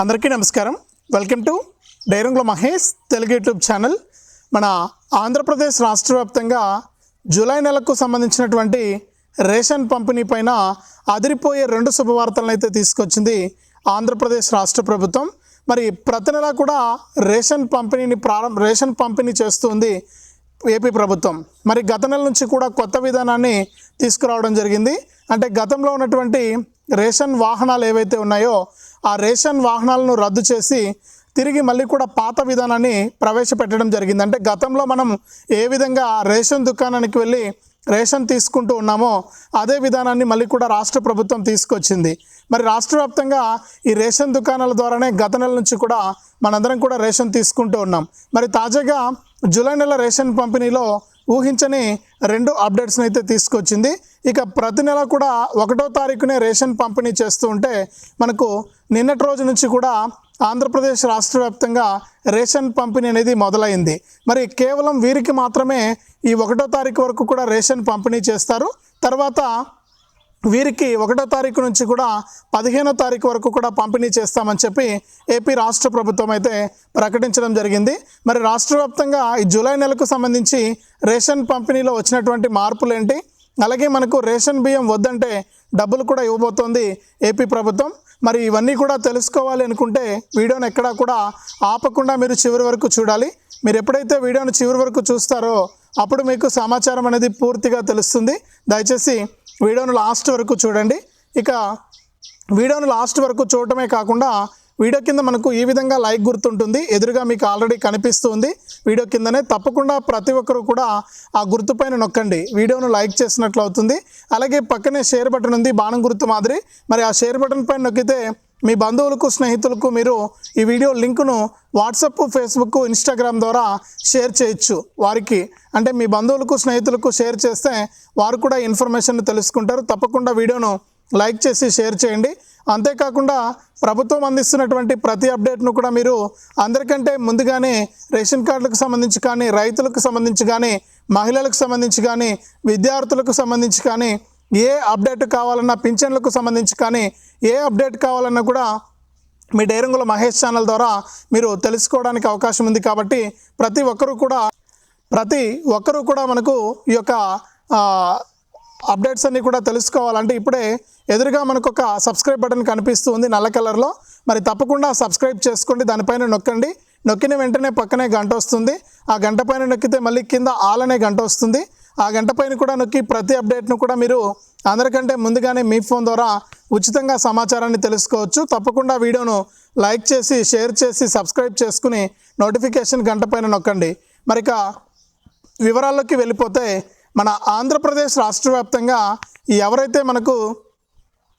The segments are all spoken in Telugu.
అందరికీ నమస్కారం. వెల్కమ్ టు డైరంగుల మహేష్ తెలుగు యూట్యూబ్ ఛానల్. మన ఆంధ్రప్రదేశ్ రాష్ట్ర వ్యాప్తంగా జూలై నెలకు సంబంధించినటువంటి రేషన్ పంపిణీ పైన అదిరిపోయే రెండు శుభవార్తలను అయితే తీసుకొచ్చింది ఆంధ్రప్రదేశ్ రాష్ట్ర ప్రభుత్వం. మరి ప్రతి నెల కూడా రేషన్ పంపిణీని ప్రారంభ రేషన్ పంపిణీ చేస్తుంది ఏపీ ప్రభుత్వం. మరి గత నెల నుంచి కూడా కొత్త విధానాన్ని తీసుకురావడం జరిగింది. అంటే గతంలో ఉన్నటువంటి రేషన్ వాహనాలు ఏవైతే ఉన్నాయో ఆ రేషన్ వాహనాలను రద్దు చేసి తిరిగి మళ్ళీ కూడా పాత విధానాన్ని ప్రవేశపెట్టడం జరిగింది. అంటే గతంలో మనం ఏ విధంగా రేషన్ దుకాణానికి వెళ్ళి రేషన్ తీసుకుంటూ ఉన్నామో అదే విధానాన్ని మళ్ళీ కూడా రాష్ట్ర ప్రభుత్వం తీసుకొచ్చింది. మరి రాష్ట్ర వ్యాప్తంగా ఈ రేషన్ దుకాణాల ద్వారానే గత నెల నుంచి కూడా మనందరం కూడా రేషన్ తీసుకుంటూ ఉన్నాం. మరి తాజాగా జూలై నెల రేషన్ పంపిణీలో ఊహించని రెండు అప్డేట్స్ని అయితే తీసుకొచ్చింది. ఇక ప్రతి నెల కూడా ఒకటో తారీఖునే రేషన్ పంపిణీ చేస్తూ ఉంటే మనకు నిన్నటి రోజు నుంచి కూడా ఆంధ్రప్రదేశ్ రాష్ట్ర వ్యాప్తంగా రేషన్ పంపిణీ అనేది మొదలైంది. మరి కేవలం వీరికి మాత్రమే ఈ ఒకటో తారీఖు వరకు కూడా రేషన్ పంపిణీ చేస్తారు. తర్వాత వీరికి ఒకటో తారీఖు నుంచి కూడా పదిహేనో తారీఖు వరకు కూడా పంపిణీ చేస్తామని చెప్పి ఏపీ రాష్ట్ర ప్రభుత్వం అయితే ప్రకటించడం జరిగింది. మరి రాష్ట్ర వ్యాప్తంగా ఈ జూలై నెలకు సంబంధించి రేషన్ పంపిణీలో వచ్చినటువంటి మార్పులు ఏంటి అలాగే మనకు రేషన్ బియ్యం వద్దంటే డబ్బులు కూడా ఇవ్వబోతోంది ఏపీ ప్రభుత్వం. మరి ఇవన్నీ కూడా తెలుసుకోవాలి అనుకుంటే వీడియోని ఎక్కడా కూడా ఆపకుండా మీరు చివరి వరకు చూడాలి. మీరు ఎప్పుడైతే వీడియోను చివరి వరకు చూస్తారో అప్పుడు మీకు సమాచారం అనేది పూర్తిగా తెలుస్తుంది. దయచేసి వీడియోను లాస్ట్ వరకు చూడండి. ఇక వీడియోను లాస్ట్ వరకు చూడటమే కాకుండా వీడియో కింద మనకు ఈ విధంగా లైక్ గుర్తుంటుంది. ఎదురుగా మీకు ఆల్రెడీ కనిపిస్తుంది. వీడియో కిందనే తప్పకుండా ప్రతి ఒక్కరు కూడా ఆ గుర్తుపైన నొక్కండి. వీడియోను లైక్ చేసినట్లు అవుతుంది. అలాగే పక్కనే షేర్ బటన్ ఉంది బాణం గుర్తు మాదిరి. మరి ఆ షేర్ బటన్ పైన నొక్కితే మీ బంధువులకు స్నేహితులకు మీరు ఈ వీడియో లింకును వాట్సప్ ఫేస్బుక్ ఇన్స్టాగ్రామ్ ద్వారా షేర్ చేయొచ్చు. వారికి అంటే మీ బంధువులకు స్నేహితులకు షేర్ చేస్తే వారు కూడా ఇన్ఫర్మేషన్ తెలుసుకుంటారు. తప్పకుండా వీడియోను లైక్ చేసి షేర్ చేయండి. అంతేకాకుండా ప్రభుత్వం అందిస్తున్నటువంటి ప్రతి అప్డేట్ను కూడా మీరు అందరికంటే ముందుగానే రేషన్ కార్డులకు సంబంధించి కానీ రైతులకు సంబంధించి కానీ మహిళలకు సంబంధించి కానీ విద్యార్థులకు సంబంధించి కానీ ఏ అప్డేట్ కావాలన్నా పింఛన్లకు సంబంధించి కానీ ఏ అప్డేట్ కావాలన్నా కూడా మీ డైరంగుల మహేష్ ఛానల్ ద్వారా మీరు తెలుసుకోవడానికి అవకాశం ఉంది కాబట్టి ప్రతి ఒక్కరూ కూడా ప్రతి ఒక్కరూ కూడా మనకు ఈ యొక్క అప్డేట్స్ అన్నీ కూడా తెలుసుకోవాలంటే ఇప్పుడే ఎదురుగా మనకు ఒక సబ్స్క్రైబ్ బటన్ కనిపిస్తూ ఉంది నల్ల కలర్లో. మరి తప్పకుండా సబ్స్క్రైబ్ చేసుకోండి దానిపైన నొక్కండి. నొక్కిన వెంటనే పక్కనే గంట వస్తుంది. ఆ గంట పైన నొక్కితే మళ్ళీ కింద ఆల్ అనే గంట వస్తుంది. ఆ గంట పైన కూడా నొక్కి ప్రతి అప్డేట్ను కూడా మీరు అందరికంటే ముందుగానే మీ ఫోన్ ద్వారా ఉచితంగా సమాచారాన్ని తెలుసుకోవచ్చు. తప్పకుండా వీడియోను లైక్ చేసి షేర్ చేసి సబ్స్క్రైబ్ చేసుకుని నోటిఫికేషన్ గంట పైన నొక్కండి. మరిక వివరాల్లోకి వెళ్ళిపోతే మన ఆంధ్రప్రదేశ్ రాష్ట్ర వ్యాప్తంగా ఎవరైతే మనకు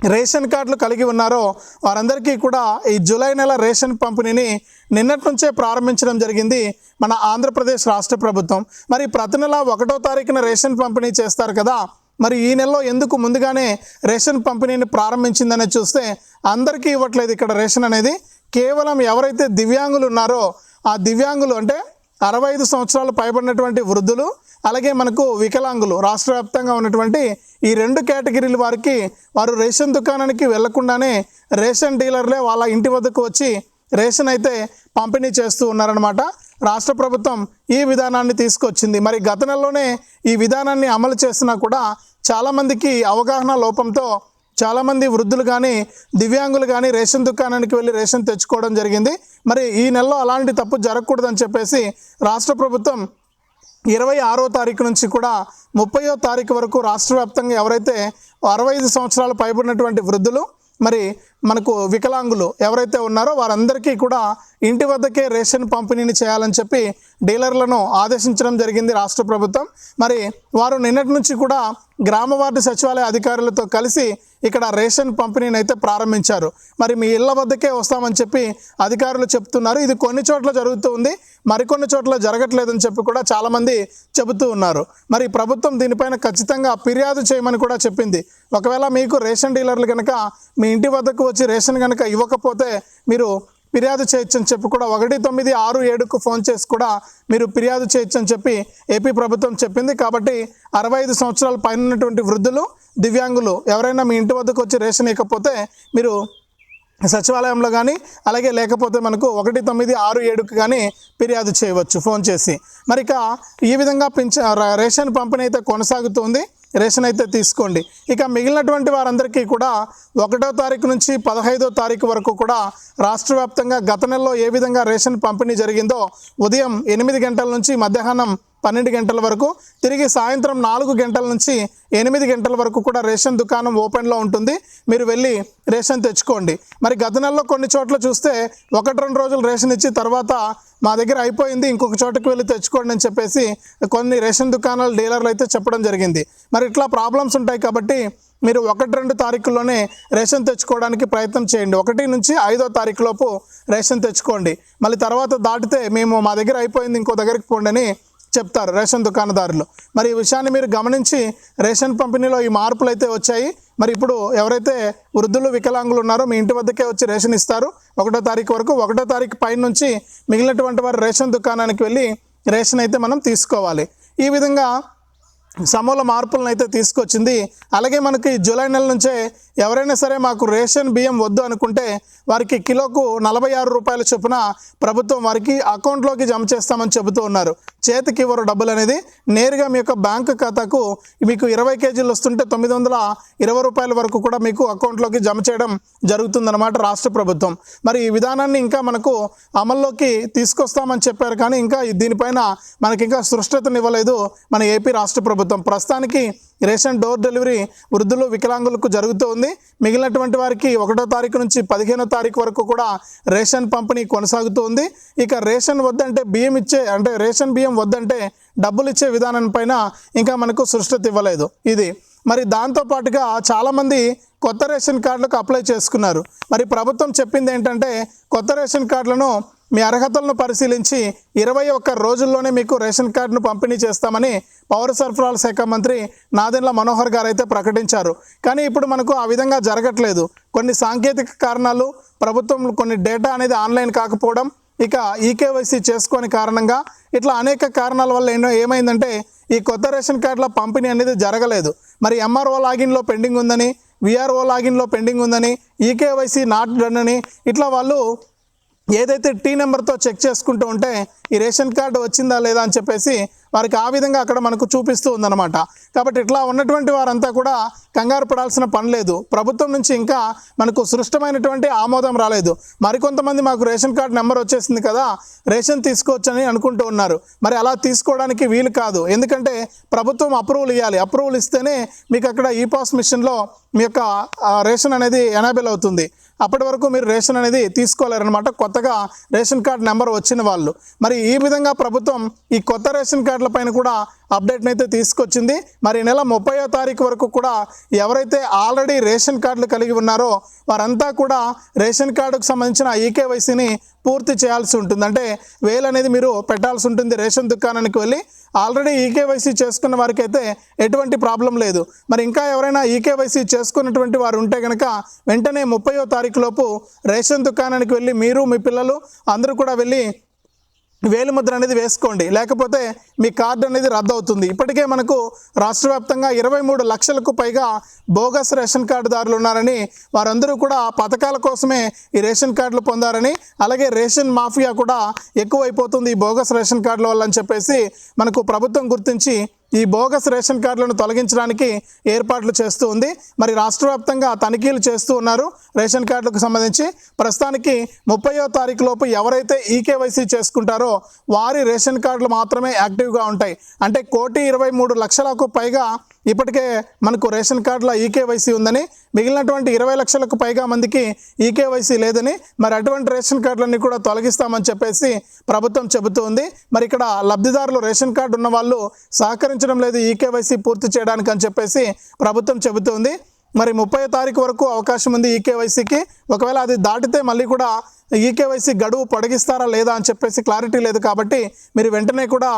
రేషన్ కార్డులు కలిగి ఉన్నారో వారందరికీ కూడా ఈ జూలై నెల రేషన్ పంపిణీని నిన్నటి నుంచే ప్రారంభించడం జరిగింది మన ఆంధ్రప్రదేశ్ రాష్ట్ర ప్రభుత్వం. మరి ప్రతి నెల ఒకటో తారీఖున రేషన్ పంపిణీ చేస్తారు కదా? మరి ఈ నెలలో ఎందుకు ముందుగానే రేషన్ పంపిణీని ప్రారంభించిందని చూస్తే అందరికీ ఇవ్వట్లేదు ఇక్కడ రేషన్ అనేది. కేవలం ఎవరైతే దివ్యాంగులు ఉన్నారో ఆ దివ్యాంగులు అంటే అరవై ఐదు సంవత్సరాలు పైబడినటువంటి వృద్ధులు అలాగే మనకు వికలాంగులు రాష్ట్ర వ్యాప్తంగా ఉన్నటువంటి ఈ రెండు కేటగిరీల వారికి వారు రేషన్ దుకాణానికి వెళ్ళకుండానే రేషన్ డీలర్లే వాళ్ళ ఇంటి వద్దకు వచ్చి రేషన్ అయితే పంపిణీ చేస్తూ ఉన్నారనమాట రాష్ట్ర ప్రభుత్వం ఈ విధానాన్ని తీసుకొచ్చింది. మరి గత నెలలోనే ఈ విధానాన్ని అమలు చేసినా కూడా చాలామందికి అవగాహన లోపంతో చాలామంది వృద్ధులు కానీ దివ్యాంగులు కానీ రేషన్ దుకాణానికి వెళ్ళి రేషన్ తెచ్చుకోవడం జరిగింది. మరి ఈ నెలలో అలాంటి తప్పు జరగకూడదని చెప్పేసి రాష్ట్ర ప్రభుత్వం ఇరవై ఆరో తారీఖు నుంచి కూడా ముప్పయో తారీఖు వరకు రాష్ట్ర వ్యాప్తంగా ఎవరైతే అరవై ఐదు సంవత్సరాలు పైబడినటువంటి వృద్ధులు మరి మనకు వికలాంగులు ఎవరైతే ఉన్నారో వారందరికీ కూడా ఇంటి వద్దకే రేషన్ పంపిణీని చేయాలని చెప్పి డీలర్లను ఆదేశించడం జరిగింది రాష్ట్ర ప్రభుత్వం. మరి వారు నిన్నటి నుంచి కూడా గ్రామ వార్డు సచివాలయ అధికారులతో కలిసి ఇక్కడ రేషన్ పంపిణీని అయితే ప్రారంభించారు. మరి మీ ఇళ్ళ వద్దకే వస్తామని చెప్పి అధికారులు చెప్తున్నారు. ఇది కొన్ని చోట్ల జరుగుతూ ఉంది. మరికొన్ని చోట్ల జరగట్లేదని చెప్పి కూడా చాలామంది చెబుతూ ఉన్నారు. మరి ప్రభుత్వం దీనిపైన ఖచ్చితంగా ఫిర్యాదు చేయమని కూడా చెప్పింది. ఒకవేళ మీకు రేషన్ డీలర్లు కనుక మీ ఇంటి వద్దకు వచ్చి రేషన్ కనుక ఇవ్వకపోతే మీరు ఫిర్యాదు చేయొచ్చు అని చెప్పి కూడా ఒకటి తొమ్మిది ఆరు ఏడుకు ఫోన్ చేసి కూడా మీరు ఫిర్యాదు చేయొచ్చు అని చెప్పి ఏపీ ప్రభుత్వం చెప్పింది. కాబట్టి అరవై ఐదు సంవత్సరాల పైన ఉన్నటువంటి వృద్ధులు దివ్యాంగులు ఎవరైనా మీ ఇంటి వద్దకు వచ్చి రేషన్ ఇవ్వకపోతే మీరు సచివాలయంలో కానీ అలాగే లేకపోతే మనకు ఒకటి తొమ్మిది ఆరు ఏడుకు కానీ ఫిర్యాదు చేయవచ్చు ఫోన్ చేసి. మరి ఇక ఈ విధంగా పింఛ రేషన్ పంపిణీ అయితే కొనసాగుతుంది. రేషన్ అయితే తీసుకోండి. ఇక మిగిలినటువంటి వారందరికీ కూడా ఒకటో తారీఖు నుంచి పదహైదో తారీఖు వరకు కూడా రాష్ట్ర వ్యాప్తంగా గత నెలలో ఏ విధంగా రేషన్ పంపిణీ జరిగిందో ఉదయం ఎనిమిది గంటల నుంచి మధ్యాహ్నం పన్నెండు గంటల వరకు తిరిగి సాయంత్రం నాలుగు గంటల నుంచి ఎనిమిది గంటల వరకు కూడా రేషన్ దుకాణం ఓపెన్లో ఉంటుంది. మీరు వెళ్ళి రేషన్ తెచ్చుకోండి. మరి గత నెలలో కొన్ని చోట్ల చూస్తే ఒకటి రెండు రోజులు రేషన్ ఇచ్చి తర్వాత మా దగ్గర అయిపోయింది ఇంకొక చోటకి వెళ్ళి తెచ్చుకోండి అని చెప్పేసి కొన్ని రేషన్ దుకాణాల డీలర్లు అయితే చెప్పడం జరిగింది. మరి ఇట్లా ప్రాబ్లమ్స్ ఉంటాయి కాబట్టి మీరు ఒకటి రెండు తారీఖుల్లోనే రేషన్ తెచ్చుకోవడానికి ప్రయత్నం చేయండి. ఒకటి నుంచి ఐదో తారీఖులోపు రేషన్ తెచ్చుకోండి. మళ్ళీ తర్వాత దాటితే మేము మా దగ్గర అయిపోయింది ఇంకో దగ్గరికి పోండి అని చెప్తారు రేషన్ దుకాణదారులు. మరి ఈ విషయాన్ని మీరు గమనించి రేషన్ పంపిణీలో ఈ మార్పులు అయితే వచ్చాయి. మరి ఇప్పుడు ఎవరైతే వృద్ధులు వికలాంగులు ఉన్నారో మీ ఇంటి వద్దకే వచ్చి రేషన్ ఇస్తారు. ఒకటో తారీఖు వరకు ఒకటో తారీఖు పైన నుంచి మిగిలినటువంటి వారు రేషన్ దుకాణానికి వెళ్ళి రేషన్ అయితే మనం తీసుకోవాలి. ఈ విధంగా సమూల మార్పులను అయితే తీసుకొచ్చింది. అలాగే మనకి జూలై నెల నుంచే ఎవరైనా సరే మాకు రేషన్ బియ్యం వద్దు అనుకుంటే వారికి కిలోకు నలభై ఆరు రూపాయల చొప్పున ప్రభుత్వం వారికి అకౌంట్లోకి జమ చేస్తామని చెబుతూ ఉన్నారు. చేతికి ఇవ్వరు డబ్బులు అనేది. నేరుగా మీ యొక్క బ్యాంకు ఖాతాకు మీకు ఇరవై కేజీలు వస్తుంటే తొమ్మిది వందల ఇరవై రూపాయల వరకు కూడా మీకు అకౌంట్లోకి జమ చేయడం జరుగుతుందన్నమాట రాష్ట్ర ప్రభుత్వం. మరి ఈ విధానాన్ని ఇంకా మనకు అమల్లోకి తీసుకొస్తామని చెప్పారు కానీ ఇంకా దీనిపైన మనకి ఇంకా సృష్టతనివ్వలేదు మన ఏపీ రాష్ట్ర ప్రభుత్వం. ప్రస్తుతానికి రేషన్ డోర్ డెలివరీ వృద్ధులు వికలాంగులకు జరుగుతూ ఉంది. మిగిలినటువంటి వారికి ఒకటో తారీఖు నుంచి పదిహేనో తారీఖు వరకు కూడా రేషన్ పంపిణీ కొనసాగుతూ ఉంది. ఇక రేషన్ వద్దంటే బియ్యం ఇచ్చే అంటే రేషన్ బియ్యం వద్దంటే డబ్బులు ఇచ్చే విధానం పైన ఇంకా మనకు సృష్టత ఇవ్వలేదు. ఇది మరి దాంతో పాటుగా చాలామంది కొత్త రేషన్ కార్డులకు అప్లై చేసుకున్నారు. మరి ప్రభుత్వం చెప్పింది ఏంటంటే కొత్త రేషన్ కార్డులను మీ అర్హతలను పరిశీలించి ఇరవై ఒక్క రోజుల్లోనే మీకు రేషన్ కార్డును పంపిణీ చేస్తామని పౌర సరఫరాల శాఖ మంత్రి నాదెండ్ల మనోహర్ గారు అయితే ప్రకటించారు. కానీ ఇప్పుడు మనకు ఆ విధంగా జరగట్లేదు. కొన్ని సాంకేతిక కారణాలు ప్రభుత్వం కొన్ని డేటా అనేది ఆన్లైన్ కాకపోవడం ఇక ఈకేవైసీ చేసుకోని కారణంగా ఇట్లా అనేక కారణాల వల్ల ఎన్నో ఏమైందంటే ఈ కొత్త రేషన్ కార్డుల పంపిణీ అనేది జరగలేదు. మరి ఎంఆర్ఓ లాగిన్లో పెండింగ్ ఉందని విఆర్ఓ లాగిన్లో పెండింగ్ ఉందని ఈకేవైసీ నాట్ డన్ అని ఇట్లా వాళ్ళు ఏదైతే టీ నెంబర్తో చెక్ చేసుకుంటూ ఉంటే ఈ రేషన్ కార్డు వచ్చిందా లేదా అని చెప్పేసి వారికి ఆ విధంగా అక్కడ మనకు చూపిస్తూ ఉందన్నమాట. కాబట్టి ఇట్లా ఉన్నటువంటి వారంతా కూడా కంగారు పడాల్సిన పని లేదు. ప్రభుత్వం నుంచి ఇంకా మనకు సృష్టమైనటువంటి ఆమోదం రాలేదు. మరికొంతమంది మాకు రేషన్ కార్డు నెంబర్ వచ్చేసింది కదా రేషన్ తీసుకోవచ్చని అనుకుంటూ ఉన్నారు. మరి అలా తీసుకోవడానికి వీలు కాదు. ఎందుకంటే ప్రభుత్వం అప్రూవల్ ఇవ్వాలి అప్రూవల్ ఇస్తేనే మీకు అక్కడ ఈ పాస్ మిషన్లో మీ యొక్క రేషన్ అనేది ఎనాబిల్ అవుతుంది. అప్పటి వరకు మీరు రేషన్ అనేది తీసుకోలేరనమాట కొత్తగా రేషన్ కార్డ్ నెంబర్ వచ్చిన వాళ్ళు. మరి ఈ ఈ విధంగా ప్రభుత్వం ఈ కొత్త రేషన్ కార్డుల పైన కూడా అప్డేట్ని అయితే తీసుకొచ్చింది. మరి నెల ముప్పయో తారీఖు వరకు కూడా ఎవరైతే ఆల్రెడీ రేషన్ కార్డులు కలిగి ఉన్నారో వారంతా కూడా రేషన్ కార్డుకు సంబంధించిన ఈకేవైసీని పూర్తి చేయాల్సి ఉంటుంది. అంటే వేలు అనేది మీరు పెట్టాల్సి ఉంటుంది రేషన్ దుకాణానికి వెళ్ళి. ఆల్రెడీ ఈకేవైసీ చేసుకున్న వారికి అయితే ఎటువంటి ప్రాబ్లం లేదు. మరి ఇంకా ఎవరైనా ఈకేవైసీ చేసుకున్నటువంటి వారు ఉంటే కనుక వెంటనే ముప్పయో తారీఖు లోపు రేషన్ దుకాణానికి వెళ్ళి మీరు మీ పిల్లలు అందరూ కూడా వెళ్ళి వేలిముద్ర అనేది వేసుకోండి. లేకపోతే మీ కార్డు అనేది రద్దు అవుతుంది ఇప్పటికే మనకు రాష్ట్ర వ్యాప్తంగా ఇరవై మూడు లక్షలకు పైగా బోగస్ రేషన్ కార్డుదారులు ఉన్నారని వారందరూ కూడా పథకాల కోసమే ఈ రేషన్ కార్డులు పొందారని అలాగే రేషన్ మాఫియా కూడా ఎక్కువైపోతుంది ఈ బోగస్ రేషన్ కార్డుల వల్ల అని చెప్పేసి మనకు ప్రభుత్వం గుర్తించి ఈ బోగస్ రేషన్ కార్డులను తొలగించడానికి ఏర్పాట్లు చేస్తూ ఉంది. మరి రాష్ట్ర వ్యాప్తంగా తనిఖీలు చేస్తూ ఉన్నారు. రేషన్ కార్డులకు సంబంధించి ప్రస్తుతానికి ముప్పయో తారీఖు లోపు ఎవరైతే ఈకేవైసీ చేసుకుంటారో వారి రేషన్ కార్డులు మాత్రమే యాక్టివ్గా ఉంటాయి. అంటే కోటి ఇరవై మూడు లక్షలకు పైగా ఇప్పటికే మనకు రేషన్ కార్డుల ఈకేవైసీ ఉందని మిగిలినటువంటి ఇరవై లక్షలకు పైగా మందికి ఈకేవైసీ లేదని మరి అటువంటి రేషన్ కార్డులన్నీ కూడా తొలగిస్తామని చెప్పేసి ప్రభుత్వం చెబుతూ ఉంది. మరి ఇక్కడ లబ్ధిదారులు రేషన్ కార్డు ఉన్న వాళ్ళు సహకరించడం లేదు ఈకేవైసీ పూర్తి చేయడానికి అని చెప్పేసి ప్రభుత్వం చెబుతుంది మరి ముప్పై తారీఖు వరకు అవకాశం ఉంది ఈకేవైసీకి. ఒకవేళ అది దాటితే మళ్ళీ కూడా ఈకేవైసీ గడువు పొడిగిస్తారా లేదా అని చెప్పేసి క్లారిటీ లేదు కాబట్టి మీరు వెంటనే కూడా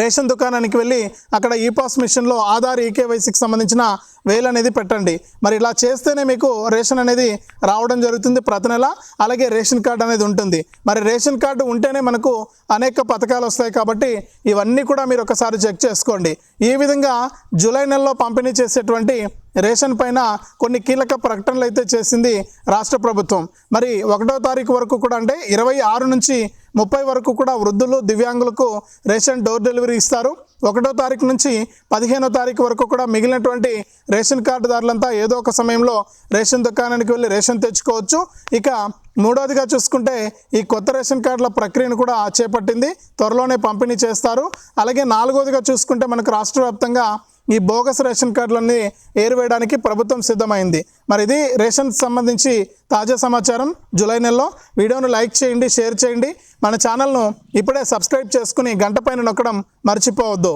రేషన్ దుకాణానికి వెళ్ళి అక్కడ ఈ పాస్ మిషన్లో ఆధార్ ఈకేవైసీకి సంబంధించిన వేలు అనేది పెట్టండి. మరి ఇలా చేస్తేనే మీకు రేషన్ అనేది రావడం జరుగుతుంది ప్రతి నెల. అలాగే రేషన్ కార్డు అనేది ఉంటుంది. మరి రేషన్ కార్డు ఉంటేనే మనకు అనేక పథకాలు వస్తాయి కాబట్టి ఇవన్నీ కూడా మీరు ఒకసారి చెక్ చేసుకోండి. ఈ విధంగా జూలై నెలలో పంపిణీ చేసేటువంటి రేషన్ పైన కొన్ని కీలక ప్రకటనలు అయితే చేసింది రాష్ట్ర ప్రభుత్వం. మరి ఒకటో తారీఖు వరకు కూడా అంటే ఇరవై ఆరు నుంచి ముప్పై వరకు కూడా వృద్ధులు దివ్యాంగులకు రేషన్ డోర్ డెలివరీ ఇస్తారు. ఒకటో తారీఖు నుంచి పదిహేనో తారీఖు వరకు కూడా మిగిలినటువంటి రేషన్ కార్డుదారులంతా ఏదో ఒక సమయంలో రేషన్ దుకాణానికి వెళ్ళి రేషన్ తెచ్చుకోవచ్చు. ఇక మూడవదిగా చూసుకుంటే ఈ కొత్త రేషన్ కార్డుల ప్రక్రియను కూడా చేపట్టింది. త్వరలోనే పంపిణీ చేస్తారు. అలాగే నాలుగవదిగా చూసుకుంటే మనకు రాష్ట్ర వ్యాప్తంగా ఈ బోగస్ రేషన్ కార్డులన్నీ ఏరివేయడానికి ప్రభుత్వం సిద్ధమైంది. మరి ఇది రేషన్ సంబంధించి తాజా సమాచారం జూలై నెలలో. వీడియోను లైక్ చేయండి షేర్ చేయండి. మన ఛానల్ను ఇప్పుడే సబ్స్క్రైబ్ చేసుకుని గంట పైన నొక్కడం మర్చిపోవద్దు.